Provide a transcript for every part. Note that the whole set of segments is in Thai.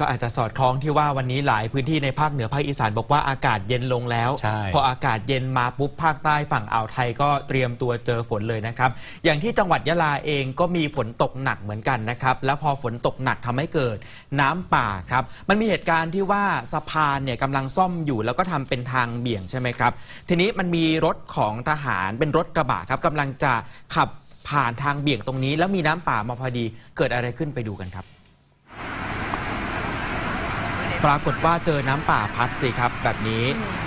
ก็อาจจะสอดคล้องที่ว่าวันนี้หลายพื้นที่ในภาคเหนือภาคอีสานบอกว่าอากาศเย็นลงแล้ว ใช่ พออากาศเย็นมาปุ๊บภาคใต้ฝั่งอ่าวไทยก็เตรียมตัวเจอฝนเลยนะครับ อย่างที่จังหวัดยะลาเองก็มีฝนตกหนักเหมือนกันนะครับ แล้วพอฝนตกหนักทำให้เกิดน้ำป่าครับ มันมีเหตุการณ์ที่ว่าสะพานเนี่ยกำลังซ่อมอยู่แล้วก็ทำเป็นทางเบี่ยงใช่ไหมครับ ทีนี้มันมีรถของทหารเป็นรถกระบะครับกำลังจะขับผ่านทางเบี่ยงตรงนี้ แล้วมีน้ำป่ามาพอดีเกิดอะไรขึ้นไปดูกันครับ ปรากฏว่าเจอน้ำป่าพัดสิครับ แบบนี้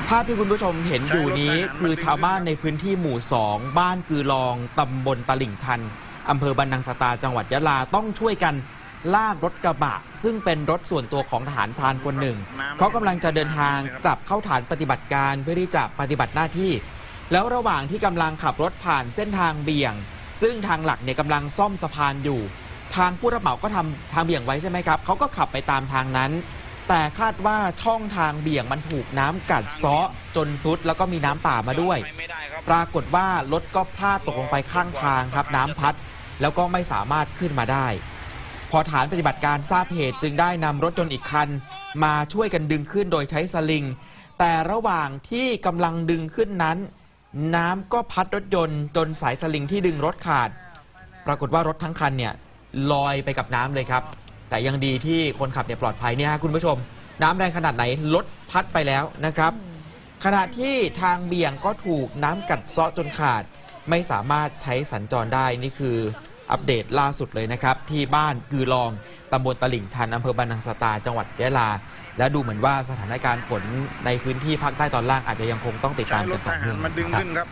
ภาพที่คุณผู้ชมเห็นอยู่นี้คือชาวบ้านในพื้นที่หมู่ 2 บ้านกือลองตำบลตลิ่งชันอำเภอบันนังสตาจังหวัดยะลาต้องช่วยกันลากรถกระบะ ซึ่งเป็นรถส่วนตัวของทหารพรานคนหนึ่ง เขากำลังจะเดินทางกลับเข้าฐานปฏิบัติการเพื่อที่จะปฏิบัติหน้าที่ แล้วระหว่างที่กำลังขับรถผ่านเส้นทางเบี่ยง ซึ่งทางหลักเนี่ยกำลังซ่อมสะพานอยู่ ทางผู้รับเหมาก็ทำทางเบี่ยงไว้ใช่ไหมครับเขาก็ขับไปตามทางนั้น แต่คาดว่าช่องทางเบี่ยงมันถูกน้ำกัดเซาะจนซุดแล้วก็มีน้ำป่ามาด้วย ไม่ได้ครับ ปรากฏว่ารถก็พลาดตกลงไปข้างทางครับ น้ำพัด แล้วก็ไม่สามารถขึ้นมาได้ พอฐานปฏิบัติการทราบเหตุจึงได้นำรถยนต์อีกคัน มาช่วยกันดึงขึ้นโดยใช้สลิง แต่ระหว่างที่กำลังดึงขึ้นนั้น น้ำก็พัดรถยนต์จนสายสลิงที่ดึงรถขาด ปรากฏว่ารถทั้งคันเนี่ยลอยไปกับน้ำเลยครับ แต่ยังดีที่คนขับเนี่ยปลอดภัยเนี่ยฮะคุณผู้ชม น้ำแรงขนาดไหนรถพัดไปแล้วนะครับ ขณะที่ทางเบี่ยงก็ถูกน้ำกัดเซาะจนขาด ไม่สามารถใช้สัญจรได้นี่คืออัปเดตล่าสุดเลยนะครับ ที่บ้านกือลองตำบลตลิ่งชันอำเภอบันนังสตาจังหวัดยะลา และดูเหมือนว่าสถานการณ์ฝนในพื้นที่ภาคใต้ตอนล่างอาจจะยังคงต้องติดใช้ตามรกัถนทต่อหาเนื่รองมาดึงครับ ขึ้นครับ